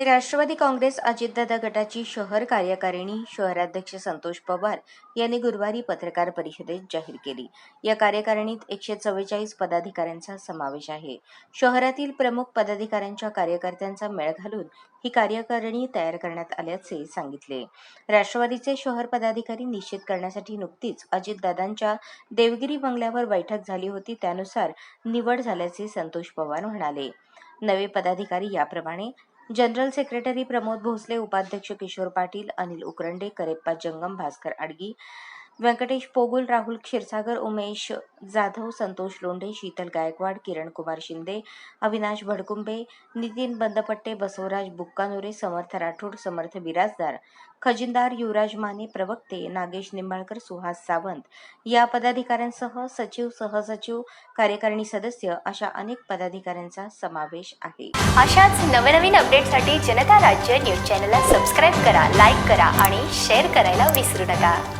राष्ट्रवादी काँग्रेस अजितदादा गटाची शहर कार्यकारिणी शहराध्यक्ष संतोष पवार यांनी गुरुवारी पत्रकार परिषदेत जाहीर केली. या कार्यकारिणीत एकशे चव्वेचाळीस पदाधिकाऱ्यांचा समावेश आहे. शहरातील प्रमुख पदाधिकाऱ्यांच्या कार्यकर्त्यांचा मेळ घालून ही कार्यकारिणी तयार करण्यात आल्याचे सांगितले. राष्ट्रवादीचे शहर पदाधिकारी निश्चित करण्यासाठी नुकतीच अजितदादांच्या देवगिरी बंगल्यावर बैठक झाली होती. त्यानुसार निवड झाल्याचे संतोष पवार म्हणाले. नवे पदाधिकारी याप्रमाणे जनरल सेक्रेटरी प्रमोद भोसले उपाध्यक्ष किशोर पाटील अनिल उकरंडे करेप्पा जंगम भास्कर आडगी व्यंकटेश पोगुल राहुल क्षीरसागर उमेश जाधव संतोष लोंढे शीतल गायकवाड किरण कुमार शिंदे अविनाश भडकुंबे नितीन बंदपट्टे बसवराज बुक्कानोरे समर्थ राठोड समर्थ बिराजदार खजिनदार युवराज माने प्रवक्ते नागेश निंबाळकर सुहास सावंत. या पदाधिकाऱ्यांसह सचिव सहसचिव कार्यकारिणी सदस्य अशा अनेक पदाधिकाऱ्यांचा समावेश आहे. अशाच नवनवीन अपडेटसाठी जनता राज्य न्यूज चॅनलला सबस्क्राईब करा लाईक करा आणि शेअर करायला विसरू नका.